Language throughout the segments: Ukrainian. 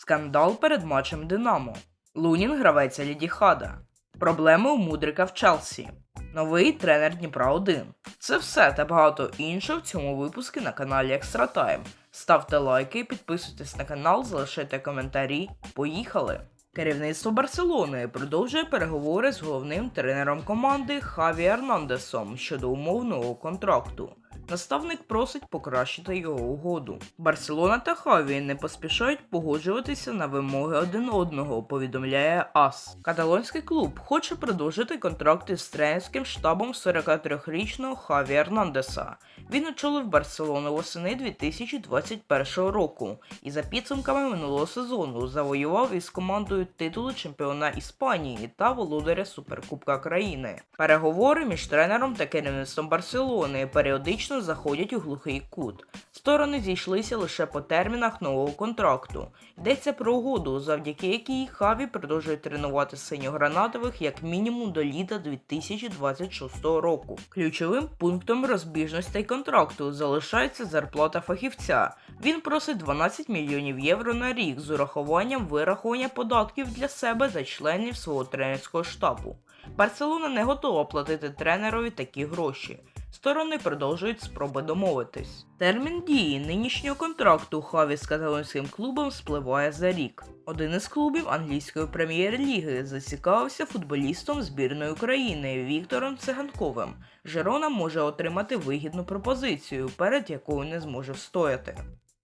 Скандал перед матчем Динамо. Лунін гравець Ліді Хада. Проблеми у Мудрика в Челсі. Новий тренер Дніпра 1. Це все та багато іншого в цьому випуску на каналі Екстра Тайм. Ставте лайки, підписуйтесь на канал, залишайте коментарі. Поїхали! Керівництво Барселони продовжує переговори з головним тренером команди Хаві Ернандесом щодо умовного контракту. Наставник просить покращити його угоду. Барселона та Хаві не поспішають погоджуватися на вимоги один одного, повідомляє АС. Каталонський клуб хоче продовжити контракти з тренерським штабом 43-річного Хаві Ернандеса. Він очолив Барселону восени 2021 року і за підсумками минулого сезону завоював із командою титулу чемпіона Іспанії та володаря Суперкубка країни. Переговори між тренером та керівництвом Барселони періодично заходять у глухий кут. Сторони зійшлися лише по термінах нового контракту. Йдеться про угоду, завдяки якій Хаві продовжує тренувати синьогранатових як мінімум до літа 2026 року. Ключовим пунктом розбіжностей контракту залишається зарплата фахівця. Він просить 12 мільйонів євро на рік з урахуванням вирахування податків для себе та членів свого тренерського штабу. Барселона не готова платити тренерові такі гроші. Сторони продовжують спроби домовитись. Термін дії нинішнього контракту Хаві з каталонським клубом спливає за рік. Один із клубів англійської прем'єр-ліги зацікавився футболістом збірної України Віктором Циганковим. Жерона може отримати вигідну пропозицію, перед якою не зможе встояти.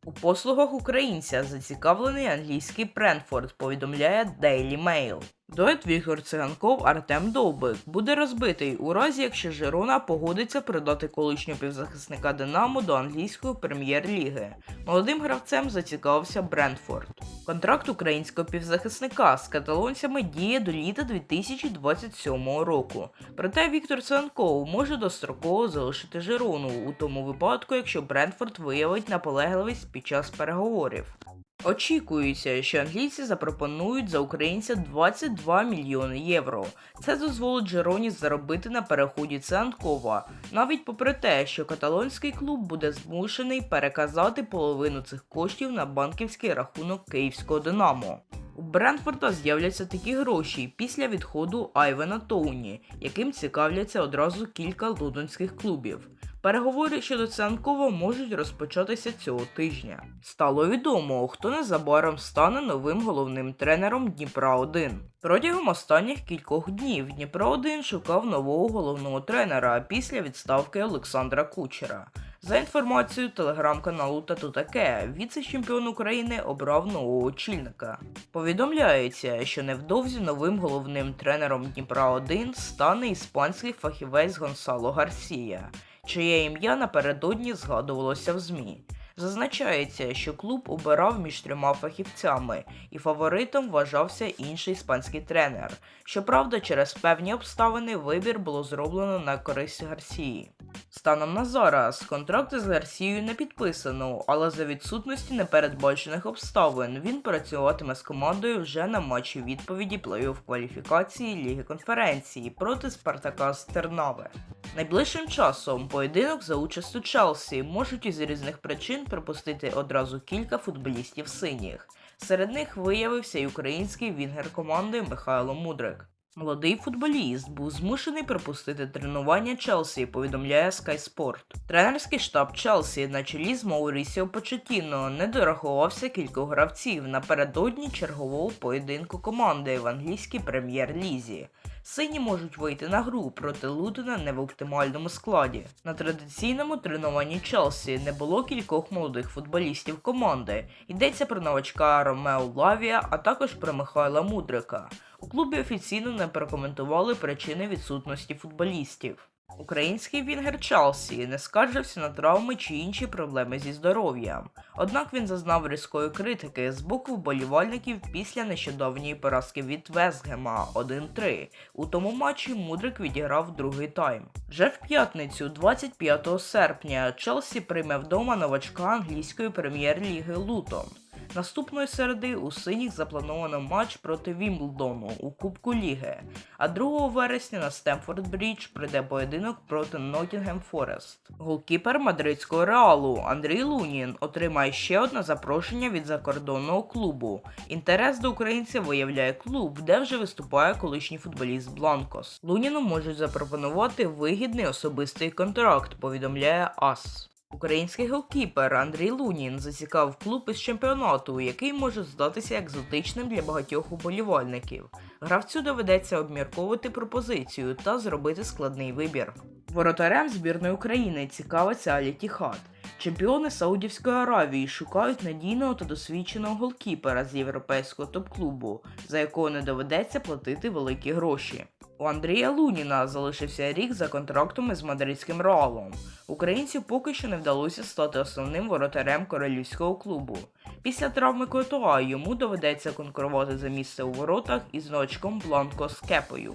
У послугах українця зацікавлений англійський Бренфорд, повідомляє Daily Mail. Дует Віктор Циганков Артем Довбик буде розбитий у разі, якщо Жирона погодиться продати колишнього півзахисника Динамо до англійської прем'єр-ліги. Молодим гравцем зацікавився Брентфорд. Контракт українського півзахисника з каталонцями діє до літа 2027 року. Проте Віктор Циганков може достроково залишити Жирону у тому випадку, якщо Брентфорд виявить наполегливість під час переговорів. Очікується, що англійці запропонують за українця 22 мільйони євро. Це дозволить Джероні заробити на переході Цианкова, навіть попри те, що каталонський клуб буде змушений переказати половину цих коштів на банківський рахунок київського Динамо. У Бренфорда з'являться такі гроші після відходу Айвена Тоуні, яким цікавляться одразу кілька лондонських клубів. Переговори щодо Цянкова можуть розпочатися цього тижня. Стало відомо, хто незабаром стане новим головним тренером Дніпра 1. Протягом останніх кількох днів Дніпро 1 шукав нового головного тренера після відставки Олександра Кучера. За інформацією телеграм-каналу Тату таке, віце-чемпіон України обрав нового очільника. Повідомляється, що невдовзі новим головним тренером Дніпра 1 стане іспанський фахівець Гонсало Гарсія, чиє ім'я напередодні згадувалося в ЗМІ. Зазначається, що клуб обирав між трьома фахівцями, і фаворитом вважався інший іспанський тренер. Щоправда, через певні обставини вибір було зроблено на користь Гарсії. Станом на зараз контракт з Гарсією не підписано, але за відсутності непередбачених обставин він працюватиме з командою вже на матчі відповіді плей-офф кваліфікації Ліги конференції проти Спартака з Тернаве. Найближчим часом поєдинок за участю Челсі можуть із різних причин пропустити одразу кілька футболістів синіх. Серед них виявився й український вінгер команди Михайло Мудрик. Молодий футболіст був змушений пропустити тренування Челсі, повідомляє Sky Sport. Тренерський штаб Челсі на чолі з Маурісіо Почетіно не дорахувався кількох гравців напередодні чергового поєдинку команди в англійській прем'єр-лізі. Сині можуть вийти на гру проти Лутона не в оптимальному складі. На традиційному тренуванні Челсі не було кількох молодих футболістів команди. Йдеться про новачка Ромео Лавія, а також про Михайла Мудрика. У клубі офіційно не прокоментували причини відсутності футболістів. Український вінгер Челсі не скаржився на травми чи інші проблеми зі здоров'ям. Однак він зазнав різкої критики з боку вболівальників після нещодавньої поразки від Вестгема 1-3. У тому матчі Мудрик відіграв другий тайм. Вже в п'ятницю, 25 серпня, Челсі прийме вдома новачка англійської прем'єр-ліги Лутон. Наступної середи у синіх заплановано матч проти Вімблдону у Кубку Ліги, а 2 вересня на Стемфорд Брідж прийде поєдинок проти Ноттінгем Форест. Голкіпер мадридського реалу Андрій Лунін отримає ще одне запрошення від закордонного клубу. Інтерес до українця виявляє клуб, де вже виступає колишній футболіст Бланкос. Луніну можуть запропонувати вигідний особистий контракт, повідомляє АС. Український голкіпер Андрій Лунін зацікавив клуб із чемпіонату, який може здатися екзотичним для багатьох уболівальників. Гравцю доведеться обмірковувати пропозицію та зробити складний вибір. Воротарем збірної України цікавиться Алі Тіхат. Чемпіони Саудівської Аравії шукають надійного та досвідченого голкіпера з європейського топ-клубу, за якого не доведеться платити великі гроші. У Андрія Луніна залишився рік за контрактом із мадридським Реалом. Українцю поки що не вдалося стати основним воротарем королівського клубу. Після травми Котуа йому доведеться конкурувати за місце у воротах із новачком Бланко з кепою.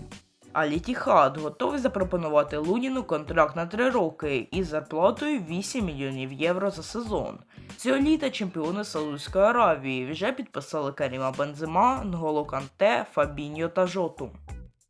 Алі Тіхад готовий запропонувати Луніну контракт на 3 роки із зарплатою 8 мільйонів євро за сезон. Цього літа чемпіони Саудівської Аравії вже підписали Каріма Бензема, Нголо Канте, Фабіньо та Жоту.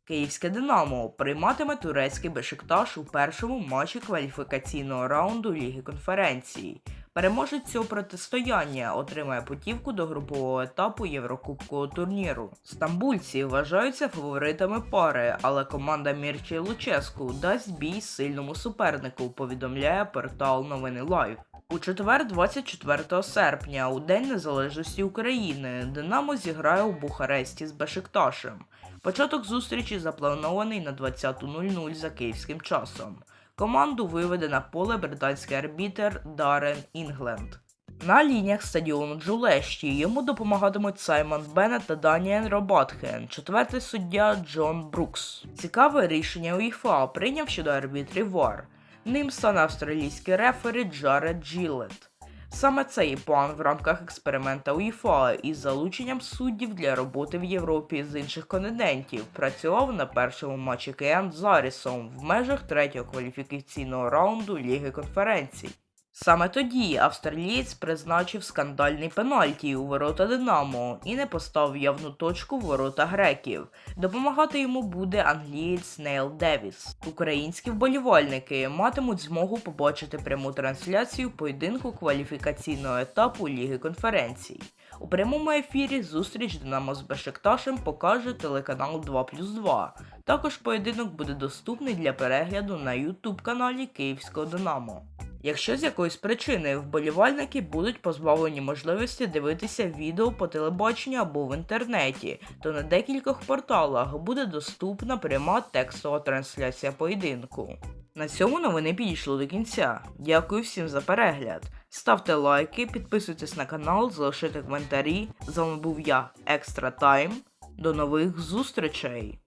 Київське Динамо прийматиме турецький Бешикташ у першому матчі кваліфікаційного раунду Ліги конференції. Переможець цього протистояння отримає путівку до групового етапу Єврокубкового турніру. Стамбульці вважаються фаворитами пари, але команда Мірчі Луческу дасть бій сильному супернику, повідомляє портал Новини Лайв. У четвер, 24 серпня, у День Незалежності України, Динамо зіграє у Бухаресті з Бешикташем. Початок зустрічі запланований на 20.00 за київським часом. Команду виведе на поле британський арбітер Дарен Інгленд. На лініях стадіону Джулешті йому допомагатимуть Саймон Беннет та Даніен Робатхен, четвертий суддя Джон Брукс. Цікаве рішення УЄФА прийняв щодо арбітрів ВАР. Ним стане австралійський рефері Джаред Джилет. Саме цей план в рамках експеримента УЄФА із залученням суддів для роботи в Європі з інших континентів працював на першому матчі КМ з Арісом в межах третього кваліфікаційного раунду Ліги конференцій. Саме тоді австралієць призначив скандальний пенальті у ворота Динамо і не поставив явну точку в ворота греків. Допомагати йому буде англієць Нейл Девіс. Українські вболівальники матимуть змогу побачити пряму трансляцію поєдинку кваліфікаційного етапу Ліги конференцій. У прямому ефірі зустріч Динамо з Бешикташем покаже телеканал 2 плюс 2. Також поєдинок буде доступний для перегляду на YouTube каналі Київського Динамо. Якщо з якоїсь причини вболівальники будуть позбавлені можливості дивитися відео по телебаченню або в інтернеті, то на декількох порталах буде доступна пряма текстова трансляція поєдинку. На цьому новини підійшли до кінця. Дякую всім за перегляд. Ставте лайки, підписуйтесь на канал, залишайте коментарі. З вами був я, Екстра Тайм. До нових зустрічей!